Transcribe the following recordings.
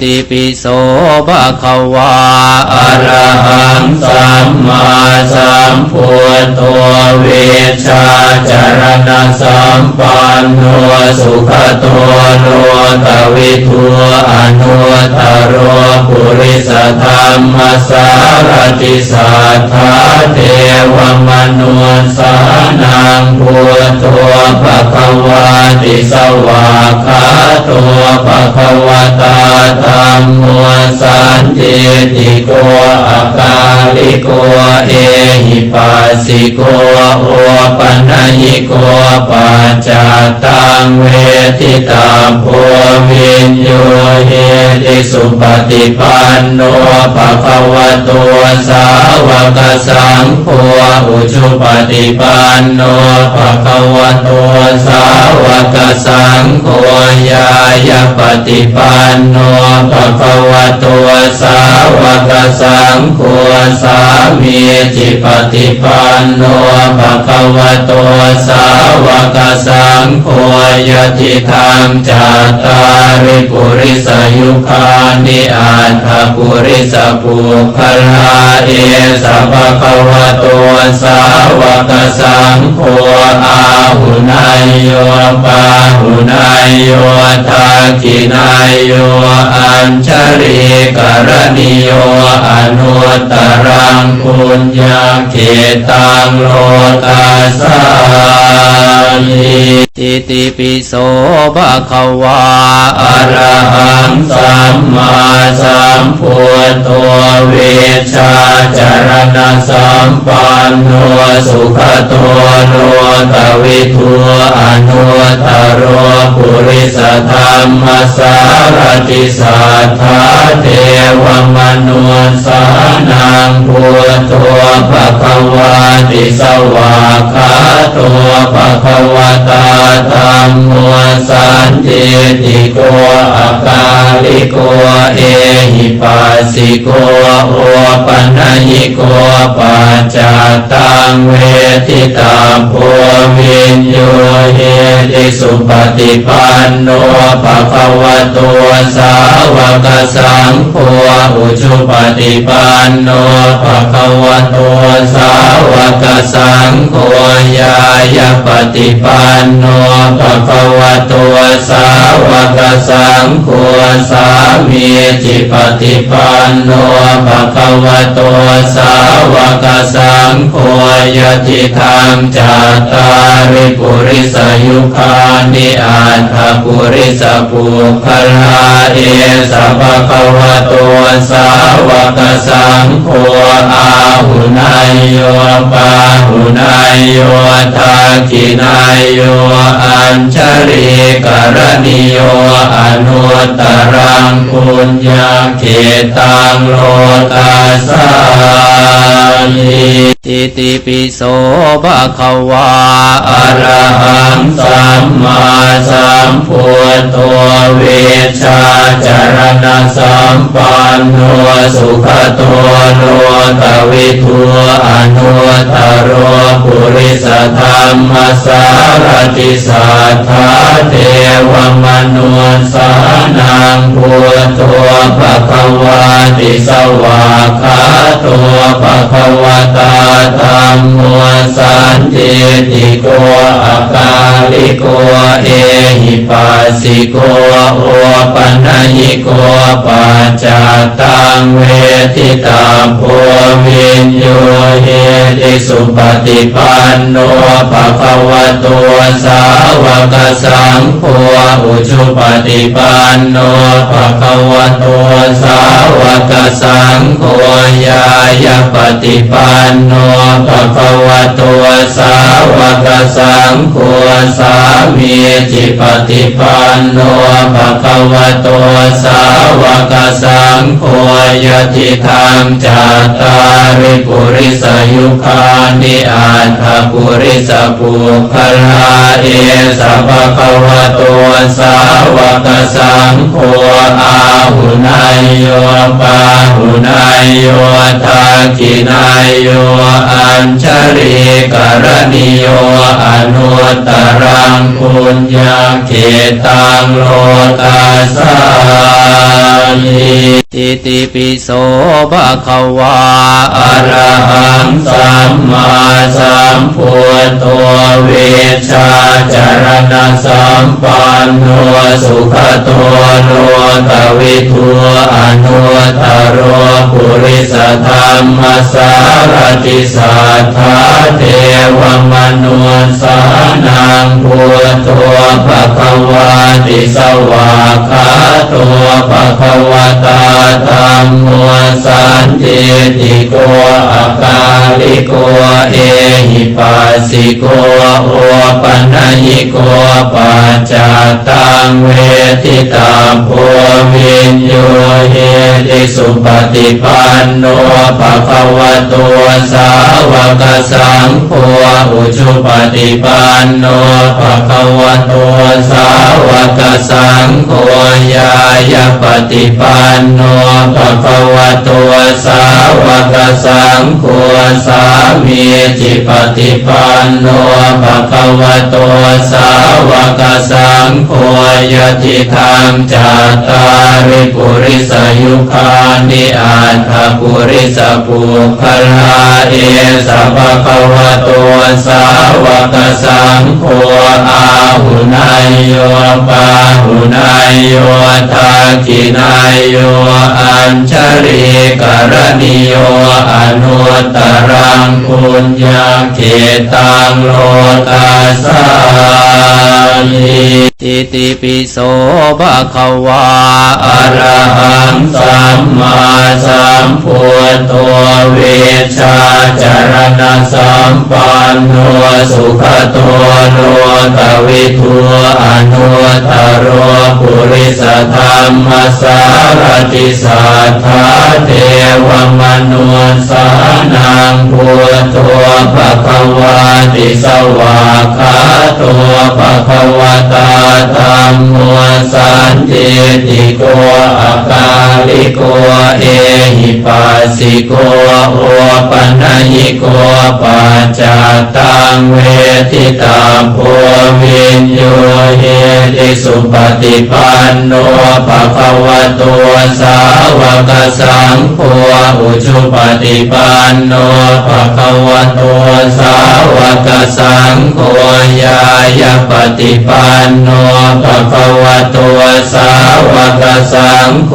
ติปิโสภะคะวาอะระหังสัมมาสัมพุทโธเวชาจารณะสัมปันโนสุขโตโลตวิทุอนุตตรโร ธรรมสารติสัทธาเทวมนุสานังพุทโธภะควาติสวากขาโตภคะวตาธัมโมสันติติโกอาคาลิโกเอหิปัสสิโกโอปัญญิโกปัจจตังเวทิตาโพวินโยเฮติสุปฏิปันโนภะคะวะโตสาวกสังโฆอุชุปฏิปันโนภะคะวะโตสาวกสังโฆยายาปฏิปันโนภะคะวะโตสาวกสังโฆสามีจิปฏิปันโนภะคะวะโตสาวกสังโฆยติธรรมจัตตาริ ปุริสยุคานิอัตถปุริสปุพลาเอสัพพะวะโตสาวกสังโฆอาหุนายโยปาหุนายโยทากินายโยอัญชริกรณิโยอนุตตรังปุญญาเขตังโลตัสสามิอิติปิโสภะคะวาอะระหังสัมมาสัมพุทโธเวชาจารณะสัมปันโนสุขโตโลกวิทูอนุตตรโรปุริสธรรมสารติสัทธาเทวมนุสานังพุทโธภะคะวาติสวากขาโตภะคะวตาธรรมโมสันติติโกอาิโกเอหิปัสสิโกโอปัญญิโกปัจจตังเวทิตาโพวินโยเฮติสุปฏิปันโนภะคะวะโตสาวกสังโฆอุชุปฏิปันโนภะคะวะโตสาวกสังโฆยายปฏิปันโนภะคะวะโตสาวกสังโฆสามี จิปฏิปันโนภะคะวะโตสาวกสังโฆยติธรรมจัตตาริปุริสยุคานิอัตถปุริสปุพลาเอสัพพะวะโตสาวกสังโฆอาหุนายโยปาหุนายโยทากินายโยอัญชริกรณิโยอนุตตรังปุญญาเขตังโลตัสสามิอิติปิโสภะคะวาอะระหังสัมมาสัมพุทโธเวชาจารณะสัมปันโนสุขโตโลกวิทูอนุตตโรปุริสธรรมสารติสัทธาเทวมนุสานังพุทโธภะคะวาติสวากขาโตภะคะวตาธัมโมสันติติโกอาคาลิโกเอหิปัสสิโกโอปัญญิโกปัจจตังเวทิตาโพวินโยเฮติสุปฏิปันโนภะคะวะโตสาวกสังโฆอุชุปฏิปันโนภะคะวะโตสาวกสังโฆยายาปฏิปันโนภะคะวะโตสาวกสังโฆสามีจิปฏิปันโนภะคะวะโตสาวกสังโฆยติธรรมจัตาริปุริสยุคานิอัตถปุริสปุพลาเอสัพพะวะโตสาวกสังโฆอาหุนายโยปาหุนายโยทากินายโยอัญชริกรณิโยอนุตตรังปุญญาเขตังโลกัสสานิอิติปิโสภะคะวาอระหังสัมมาสัมพุทโธเวชชาจารณะสัมปันโนสุขโต โลกวิทูอนุตตรปุริสธรรมสารติสัทธาเทวมนุสานังพุทโธภะคะวาติสวากขาโตภะคะวตาธรรมโมสันติติโกอาคาลิโกเอหิปัสสิโกโอปัญญิโกปัจจตังเวทิตาโพวินโยเฮติสุปฏิปันโนภะคะวะโตสาวกสังโฆอุชุปฏิปันโนภะคะวะโตสาวกสังโฆยายาปฏิปันโนภะคะวะโตสาวกสังโฆสา มีจิปฏิปันโนภะคะวะโตสาวกสังโฆยติธรรมจัตตาริปุริสยุคานิอัตถปุริสปุคลาเอสัพพะวะโตสาวกสังโฆอาหุนายโยปาหุนายโยทากินายโยอัญชริกรณิโยอนุตตรัง ปุญญาเกตังโลตัสสานิ อิติปิโสภะคะวาอะระหังสัมมาสัมพุทโธเวชาจารณะสัมปันโนสุขโตโลกวิทูอนุตตรปุริสธรรมสารติสัทธาเทวมนุสานังพุทโธภ ภวาติสวากขาโตภควตาธรรมโมสันติโกอาการ ลิโกเอหิปัสสิโกโอปัญญิโกปัจจตังเวทิตาโพวินโยเฮติสุปฏิปันโนภะคะวะโตสาวกสังโฆอุชุปฏิปันโนภะคะวะโตสาวกสังโฆยายาปฏิปันโนภะคะวะโตสาวกสังโฆ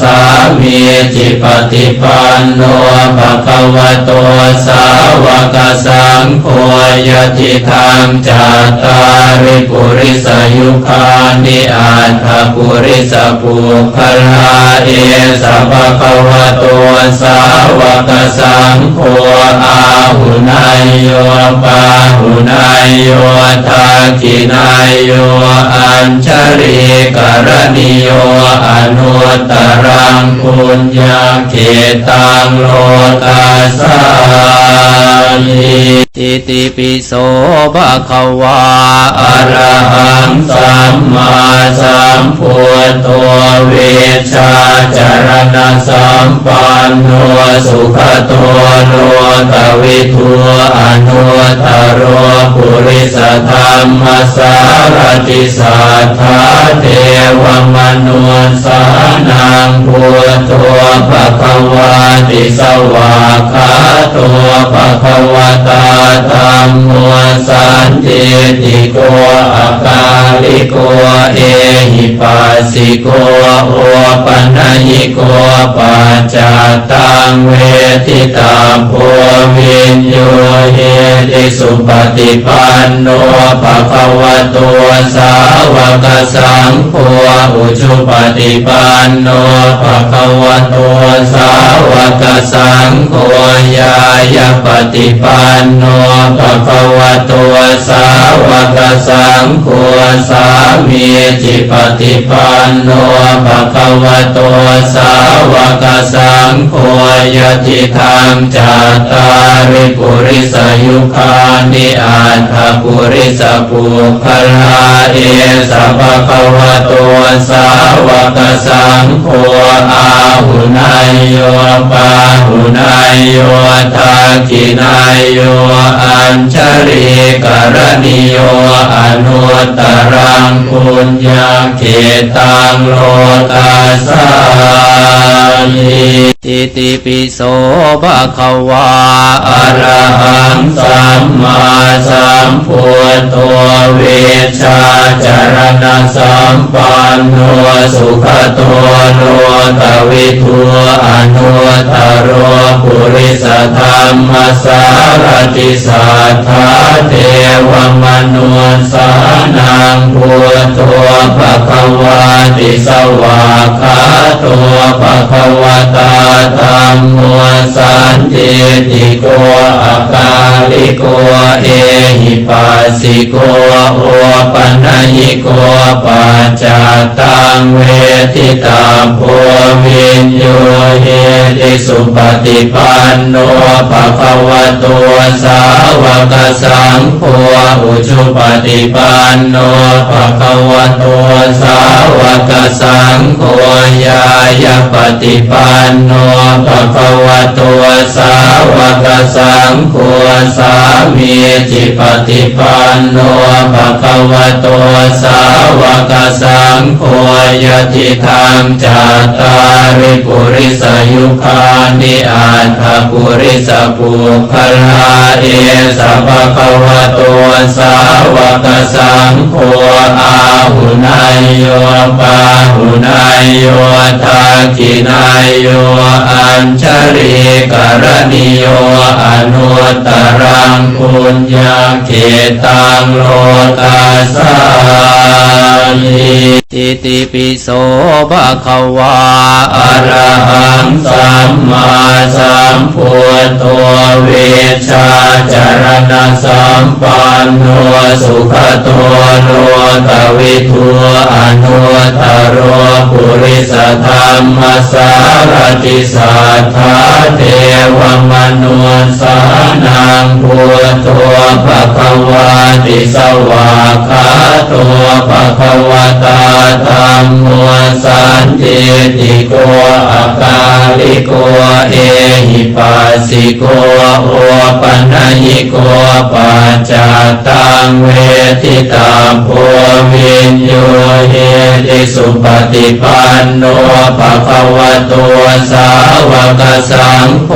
สสามีจิปฏิปันโนภะคะวะโตสาวกสังโฆยติธรรมจัตตาริปุริสยุคานิอัตถปุริสปุคลาเอสัพพะวะโตสาวกสังโฆอาหุนายโยปาหุนายโยทากินายโยอัญชริกรณิโยอนุตตรังปุญญาเกตังโลตัสสานิอิติปิโสภะคะวาอะระหังสัมมาสัมพุทโธเวชาจารณะสัมปันโนสุขโตโลกวิทูอนุตตรปุริสธรรมสารติสัทธาเทวมนุสานังพุทโธภะคะวาติสวากขาโตภะคะวตาธรรมโมสันติติโกอาคาลิโกเอหิปัส สิโกโอปัญญิโกปัจจตังเวทิตาโพวินโยเฮติสุปฏิปันโนภะคะวะโตสาวกสังโฆอุชุปฏิปันโนภะคะวะโตสาวกสังโฆยายาปฏิปันโนภะคะวะโตสาวกสังโฆสามีจิปฏิปันโนภะคะวะโตสาวกสังโฆยติธรรมจัตตาริปุริสยุคานิอัตถปุริสปุคลาเอสัพพะวะโตสาวกสังโฆอาหุนายโยปาหุนายโยทากินายโยอัญชลีกรณิโยอนุตตรังปุญญาเขตังโลตัสสามิอิติปิโสภะคะวาอะระหังสัมมาสัมพุทโธเวชาจารณะสัมปันโนสุขโตโลกวิทูอนุตโรปุริสธรรมสารติสัทธาเทวมนุสานังพุทโธภะ สวากขาโตภะคะวตาธัมโมสันติติโกอาคาลิโกเอหิปัสสิโกโอปัญญิโกปัจจตังเวทิตาโพวินโยเฮติสุปฏิปันโนภะคะวะโตสาวกสังโฆอุชุปฏิปันโนภะคะวะโตสาวกสังโฆยายาปฏิปันโนภะคะวะโตสาวกสังโฆสามีจิปฏิปันโนภะคะวะโตสาวกสังโฆยะติธรรมจาตาริปุริสยุคานิอันทปุริสปุคลาเอสัพพะวะโตสาวกสังโฆอาหุนายโยปา นายโยทากินายโยอัญชลีกรณิโยอนุตตรังปุญญาเขตังโลตัสสามิอิติปิโสภะคะวาอะระหังสัมมาสัมพุทโธเวชาจารณะสัมปันโนสุขโตโลกวิทู โรปุริสธรรมสารติสัทธาเทวมนุสานังพุทโธภะคะวาติสวากขาโตภะคะวตาธัมโม สันติติโกอาคาลิโกเอหิปัสสิโกโอปัญญิโกปัจจตังเวทิตาโพวินโยเฮติสุปฏิปันโนภะคะวะโตสาวกสังโฆ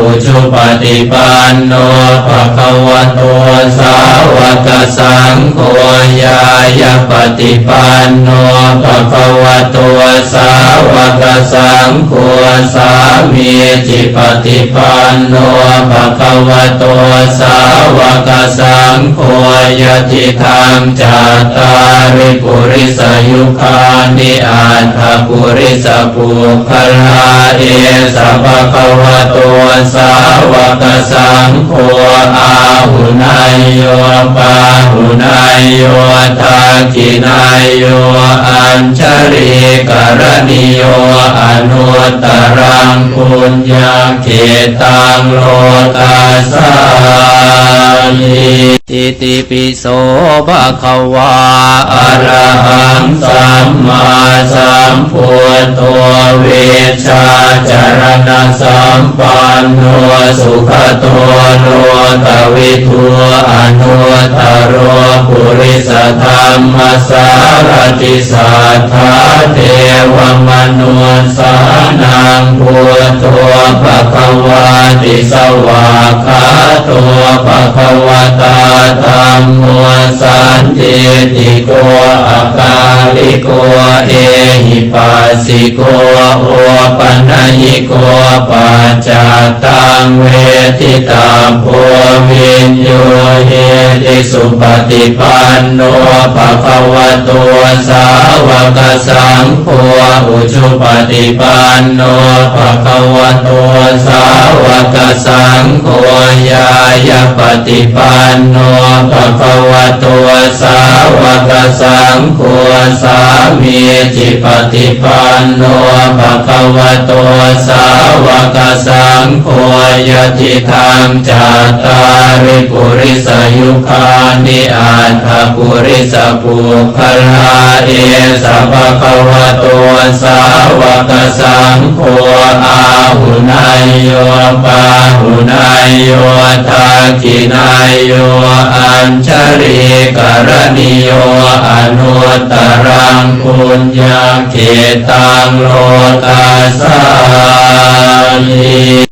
อุชุปฏิปันโนภะคะวะโตสาวกสังโฆยายปฏิปันโนภะคะวะโตสาวกสังโฆสามีจิปฏิปันโนภะคะวะโตสาวกสังโฆยติธรรมจัตตาริปุริสยุคานิอันทปุริสปุคลาเอสัพพะวะโตสาวกสังโฆอาหุนายโยปาหุนายโยทากินายโยอัญชลีกรณิโยอนุตรังปุญญาเขตังโลตัสสามิ อิติปิโสภะคะวาอะระหังสัมมาสัมพุทโธเวชาจารณะสัมปันโนสุขโตโลกวิทูอนุตโรปุริสธรรมสารติสัทธาเทวมนุสานังพุทโธภะคะวาติสวากขาโตภะคะวตาธัมโมสันติติโกอาคาลิโกเอหิปัสสิโกโอปัญญิโกปัจจตังเวทิตาโพวินโยเฮติสุปฏิปันโนภะคะวะโตสาวกสังโฆอุชุปฏิปันโนภะคะวะโตสาวกสังโฆยายปฏิปันโนภะคะวะโตสาวกสังโฆสามีจิปฏิปันโนภะคะวะโตสาวกสังโฆยะติธรรมจัตตาริปุริสยุคานิอันทปุริสปุคลาเอสัพพะวะโตสาวกสังโฆอาหุนายโยปาหุนาย โยทากินายโยอัญชริกรณิโยอนุตรังคุญญาเขตังโลตัสสานิ